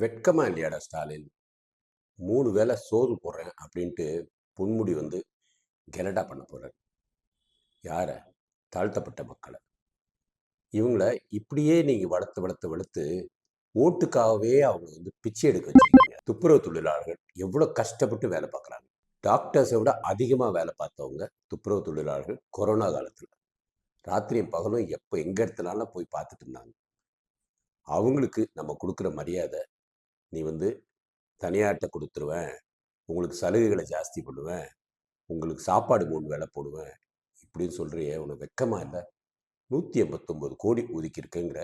வெட்கமா இல்லையாடா ஸ்டாலின்? மூணு வேளை சோறு போடுறேன் அப்படின்ட்டு பொன்முடி வந்து கெலடா பண்ண போறாரு. யார? தாழ்த்தப்பட்ட மக்களை. இவங்கள இப்படியே நீங்கள் வளர்த்து வளர்த்து வளர்த்து ஓட்டுக்காகவே அவங்க வந்து பிச்சை எடுக்க வச்சுருக்கீங்க. துப்புரவு தொழிலாளர்கள் எவ்வளோ கஷ்டப்பட்டு வேலை பார்க்குறாங்க. டாக்டர்ஸை விட அதிகமாக வேலை பார்த்தவங்க துப்புரவு தொழிலாளர்கள் கொரோனா காலத்தில். ராத்திரியும் பகலும் எப்போ எங்கே இடத்துலலாம் போய் பார்த்துட்டு இருந்தாங்க. அவங்களுக்கு நம்ம கொடுக்குற மரியாதை நீ வந்து தனியார்கிட்ட கொடுத்துருவேன். உங்களுக்கு சலுகைகளை ஜாஸ்தி பண்ணுவேன். உங்களுக்கு சாப்பாடு மூணு வேலை போடுவேன். இப்படின்னு சொல்கிறிய உனக்கு வெக்கமாக இல்லை? நூற்றி எண்பத்தொம்போது கோடி ஒதுக்கியிருக்குங்கிற.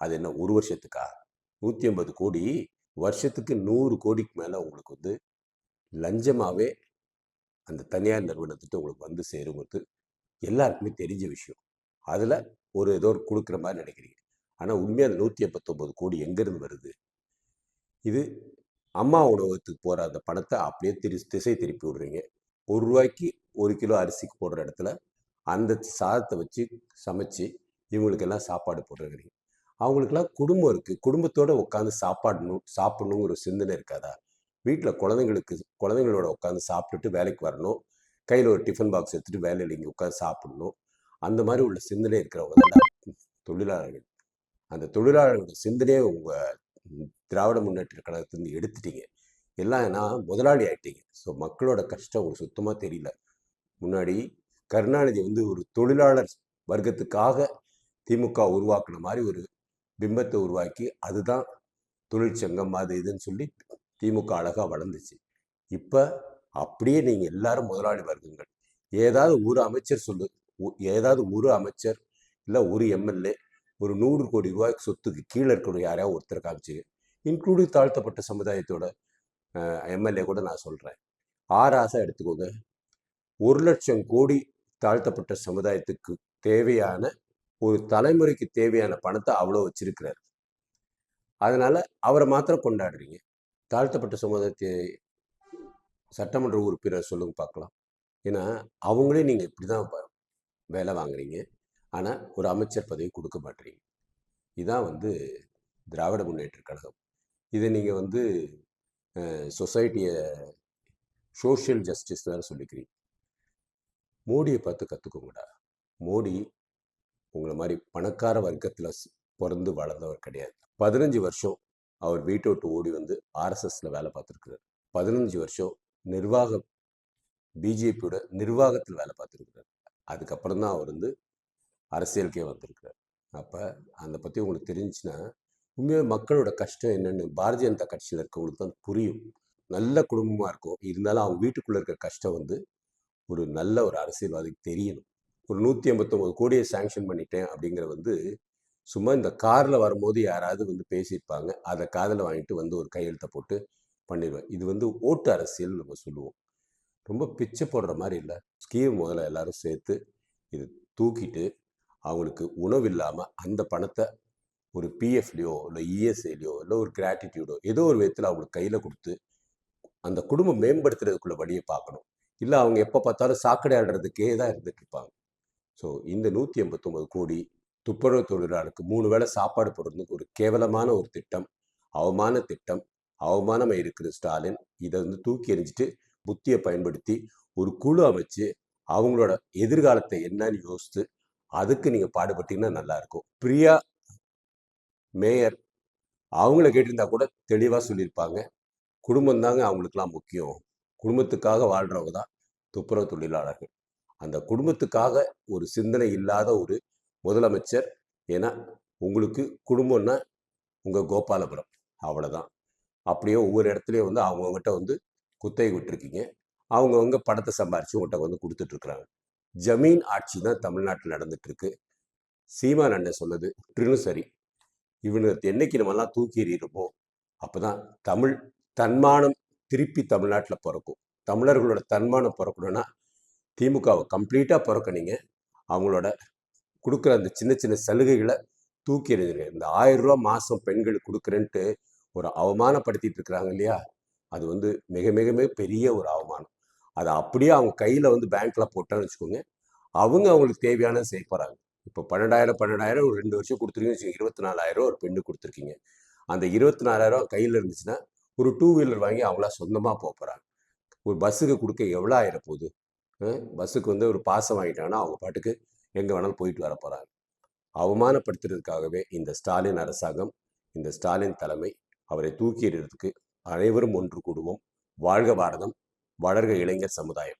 அது என்ன ஒரு வருஷத்துக்கா? நூற்றி ஐம்பது கோடி வருஷத்துக்கு நூறு கோடிக்கு மேலே உங்களுக்கு வந்து லஞ்சமாகவே அந்த தனியார் நிறுவனத்துட்டு உங்களுக்கு வந்து சேருங்கிறது எல்லாருக்குமே தெரிஞ்ச விஷயம். அதில் ஒரு ஏதோ ஒரு கொடுக்குற மாதிரி நினைக்கிறீங்க. ஆனால் உண்மையாக அந்த நூற்றி எண்பத்தொம்போது கோடி எங்கேருந்து வருது? இது அம்மா உணவகத்துக்கு போகிற அந்த பணத்தை அப்படியே திரு திசை திருப்பி விடுறீங்க. ஒரு ரூபாய்க்கு ஒரு கிலோ அரிசிக்கு போடுற இடத்துல அந்த சாதத்தை வச்சு சமைச்சு இவங்களுக்கெல்லாம் சாப்பாடு போடுறீங்க அவங்களுக்கெல்லாம் குடும்பம் இருக்குது குடும்பத்தோடு உட்காந்து சாப்பாடணும் சாப்பிடணுங்கிற ஒரு சிந்தனை இருக்காதா? வீட்டில் குழந்தைங்களுக்கு குழந்தைங்களோட உட்காந்து சாப்பிட்டுட்டு வேலைக்கு வரணும். கையில் ஒரு டிஃபன் பாக்ஸ் எடுத்துகிட்டு வேலையில் இங்கே உட்காந்து சாப்பிடணும். அந்த மாதிரி உள்ள சிந்தனை இருக்கிறவங்க தான் தொழிலாளர்கள். அந்த தொழிலாளர்களோட சிந்தனையே உங்கள் திராவிட முன்னேற்ற கழகத்துலேருந்து எடுத்துட்டீங்க. எல்லாம் ஏன்னா முதலாளி ஆகிட்டீங்க ஸோ மக்களோட கஷ்டம் உங்களுக்கு சுத்தமாக தெரியல. முன்னாடி கருணாநிதி வந்து ஒரு தொழிலாளர் வர்க்கத்துக்காக திமுக உருவாக்குன மாதிரி ஒரு பிம்பத்தை உருவாக்கி அதுதான் தொழிற்சங்கம் அது இதுன்னு சொல்லி திமுக அழகாக வளர்ந்துச்சு. இப்போ அப்படியே நீங்கள் எல்லாரும் முதலாளி வர்க்கங்கள். ஏதாவது ஒரு அமைச்சர் சொல்லு ஏதாவது ஒரு அமைச்சர் இல்லை ஒரு எம்எல்ஏ ஒரு நூறு கோடி ரூபாய்க்கு சொத்துக்கு கீழே இருக்கணும் யாரையாவது ஒருத்தர் காமிச்சு இன்க்ளூடிங் தாழ்த்தப்பட்ட சமுதாயத்தோட எம்எல்ஏ கூட நான் சொல்கிறேன் ஆறாசா எடுத்துக்கோங்க. ஒரு லட்சம் கோடி தாழ்த்தப்பட்ட சமுதாயத்துக்கு தேவையான ஒரு தலைமுறைக்கு தேவையான பணத்தை அவ்வளோ வச்சிருக்கிறார். அதனால் அவரை மாத்திரம் கொண்டாடுறீங்க. தாழ்த்தப்பட்ட சமுதாயத்தை சட்டமன்ற உறுப்பினர் சொல்லுங்க பார்க்கலாம். ஏன்னா அவங்களே நீங்கள் இப்படி தான் வேலை வாங்குறீங்க. ஆனால் ஒரு அமைச்சர் பதவி கொடுக்க மாட்டீங்க இதுதான் வந்து திராவிட முன்னேற்ற கழகம். இதை நீங்கள் வந்து சொசைட்டியை சோஷியல் ஜஸ்டிஸ் வேறு சொல்லிக்கிறீங்க. மோடியை பார்த்து கற்றுக்கோங்கடா மோடி உங்களை மாதிரி பணக்கார வர்க்கத்தில் பிறந்து வளர்ந்தவர் கிடையாது. பதினஞ்சு வருஷம் அவர் வீட்டை விட்டு ஓடி வந்து ஆர்எஸ்எஸில் வேலை பார்த்துருக்கிறார். பதினஞ்சு வருஷம் நிர்வாகம் பிஜேபியோட நிர்வாகத்தில் வேலை பார்த்துருக்கிறார். அதுக்கப்புறம் தான் அவர் வந்து அரசியலுக்கே வந்திருக்கிறார் அப்போ அதை பற்றி உங்களுக்கு தெரிஞ்சுன்னா உண்மையாக மக்களோட கஷ்டம் என்னென்னு பாரதிய ஜனதா கட்சியில் இருக்கவங்களுக்கு தான் புரியும். நல்ல குடும்பமாக இருக்கும். இருந்தாலும் அவங்க வீட்டுக்குள்ளே இருக்கிற கஷ்டம் வந்து ஒரு நல்ல ஒரு அரசியல்வாதிக்கு தெரியணும். ஒரு நூற்றி ஐம்பத்தொம்போது கோடியை சேங்ஷன் பண்ணிட்டேன் அப்படிங்கிற வந்து சும்மா இந்த காரில் வரும்போது யாராவது வந்து பேசியிருப்பாங்க. அதை காதில் வாங்கிட்டு வந்து ஒரு கையெழுத்தை போட்டு பண்ணிடுவேன். இது வந்து ஓட்டு அரசியல் நம்ம சொல்லுவோம். ரொம்ப பிச்சை போடுற மாதிரி இல்லை. ஸ்கீம் முதல்ல எல்லாரும் சேர்த்து இது தூக்கிட்டு அவங்களுக்கு உணவு இல்லாமல் அந்த பணத்தை ஒரு பிஎஃப்லையோ இல்லை இஎஸ்ஐலையோ இல்லை ஒரு கிராட்டிடியூடோ ஏதோ ஒரு விதத்தில் அவங்களுக்கு கையில் கொடுத்து அந்த குடும்பம் மேம்படுத்துறதுக்குள்ள வழியை பார்க்கணும். இல்லை அவங்க எப்போ பார்த்தாலும் சாக்கடை ஆடுறதுக்கே தான் இருந்துட்டு இருப்பாங்க. ஸோ இந்த நூற்றி எண்பத்தொம்பது கோடி துப்புரவு தொழிலாளருக்கு மூணு வேளை சாப்பாடு போடுறதுக்கு ஒரு கேவலமான ஒரு திட்டம் அவமான திட்டம் அவமானமாக இருக்குது ஸ்டாலின் இதை வந்து தூக்கி எறிஞ்சிட்டு புத்தியை பயன்படுத்தி ஒரு குழு அமைச்சு அவங்களோட எதிர்காலத்தை என்னன்னு யோசித்து அதுக்கு நீங்கள் பாடுபட்டீங்கன்னா நல்லா இருக்கும் பிரியா மேயர் அவங்கள கேட்டிருந்தா கூட தெளிவாக சொல்லியிருப்பாங்க. குடும்பம் தாங்க அவங்களுக்குலாம் முக்கியம். குடும்பத்துக்காக வாழ்கிறவங்க தான் துப்புரவு தொழிலாளர்கள். அந்த குடும்பத்துக்காக ஒரு சிந்தனை இல்லாத ஒரு முதலமைச்சர் ஏன்னா உங்களுக்கு குடும்பம்னா உங்கள் கோபாலபுரம். அவ்வளோதான் அப்படியே ஒவ்வொரு இடத்துலையும் வந்து அவங்கவுங்ககிட்ட வந்து குத்தகை விட்டுருக்கீங்க. அவங்கவுங்க படத்தை சம்பாரித்து உங்கள்கிட்ட வந்து கொடுத்துட்ருக்குறாங்க. ஜமீன் ஆட்சி தான் தமிழ்நாட்டில் நடந்துட்டுருக்கு. சீமான் அண்ணன் சொன்னது முற்றிலும் சரி. இவனுக்கு என்னைக்கு நம்மலாம் தூக்கி எறியிருப்போம் அப்போ தான் தமிழ் தன்மானம் திருப்பி தமிழ்நாட்டில் பிறக்கும். தமிழர்களோட தன்மானம் பிறக்கணும்னா திமுகவை கம்ப்ளீட்டாக பிறக்கணிங்க அவங்களோட கொடுக்குற அந்த சின்ன சின்ன சலுகைகளை தூக்கி எறிஞ்சிருங்க. இந்த ஆயிரம் ரூபா மாதம் பெண்களுக்கு கொடுக்குறேன்ட்டு ஒரு அவமானப்படுத்திட்டு இருக்கிறாங்க இல்லையா? அது வந்து மிக மிக மிக பெரிய ஒரு அவமானம். அதை அப்படியே அவங்க கையில் வந்து பேங்க்கில் போட்டான்னு வச்சுக்கோங்க. அவங்க அவங்களுக்கு தேவையானதை செய்ய போகிறாங்க இப்போ பன்னெண்டாயிரம் பன்னெண்டாயிரம் ஒரு ரெண்டு வருஷம் கொடுத்துருக்கீங்க இருபத்தி நாலாயிரம் ஒரு பெண்ணு கொடுத்துருக்கீங்க. அந்த இருபத்தி நாலாயிரம் கையில் இருந்துச்சுன்னா ஒரு டூ வீலர் வாங்கி அவங்களா சொந்தமாக போக போகிறாங்க ஒரு பஸ்ஸுக்கு கொடுக்க எவ்வளோ ஆயிர போகுது பஸ்ஸுக்கு வந்து ஒரு பாசம் வாங்கிட்டாங்கன்னா அவங்க பாட்டுக்கு எங்கே வேணாலும் போயிட்டு வர போகிறாங்க அவமானப்படுத்துறதுக்காகவே இந்த ஸ்டாலின் அரசாங்கம் இந்த ஸ்டாலின் தலைமை அவரை தூக்கி எறிறதுக்கு அனைவரும் ஒன்று கூடுவோம். வாழ்க பாரதம். வளர்க இளைஞர் சமுதாயம்.